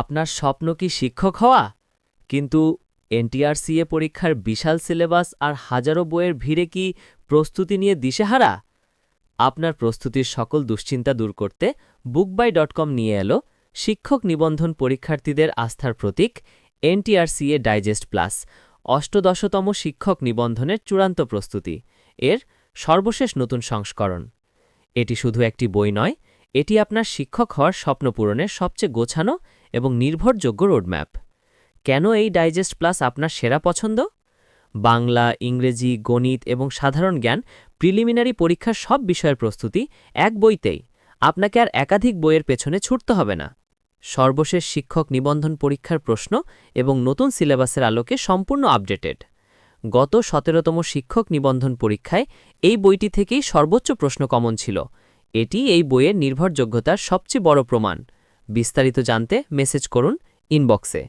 আপনার স্বপ্ন কি শিক্ষক হওয়া? কিন্তু এনটিআরসিএ পরীক্ষার বিশাল সিলেবাস আর হাজারো বইয়ের ভিড়ে কি প্রস্তুতি নিয়ে দিশেহারা? আপনার প্রস্তুতির সকল দুশ্চিন্তা দূর করতে বুকবাই ডট কম নিয়ে এলো শিক্ষক নিবন্ধন পরীক্ষার্থীদের আস্থার প্রতীক এনটিআরসিএ ডাইজেস্ট প্লাস, অষ্টদশতম শিক্ষক নিবন্ধনের চূড়ান্ত প্রস্তুতি, এর সর্বশেষ নতুন সংস্করণ। এটি শুধু একটি বই নয়, এটি আপনার শিক্ষক হওয়ার স্বপ্ন পূরণের সবচেয়ে গোছানো এবং নির্ভরযোগ্য রোডম্যাপ। কেন এই ডাইজেস্ট প্লাস আপনার সেরা পছন্দ? বাংলা, ইংরেজি, গণিত এবং সাধারণ জ্ঞান প্রিলিমিনারি পরীক্ষার সব বিষয়ের প্রস্তুতি এক বইতেই। আপনাকে আর একাধিক বইয়ের পেছনে ছুটতে হবে না। সর্বশেষ শিক্ষক নিবন্ধন পরীক্ষার প্রশ্ন এবং নতুন সিলেবাসের আলোকে সম্পূর্ণ আপডেটেড। গত সতেরোতম শিক্ষক নিবন্ধন পরীক্ষায় এই বইটি থেকেই সর্বোচ্চ প্রশ্ন কমন ছিল। এটি এই বইয়ের নির্ভরযোগ্যতার সবচেয়ে বড় প্রমাণ। বিস্তারিত জানতে মেসেজ করুন ইনবক্সে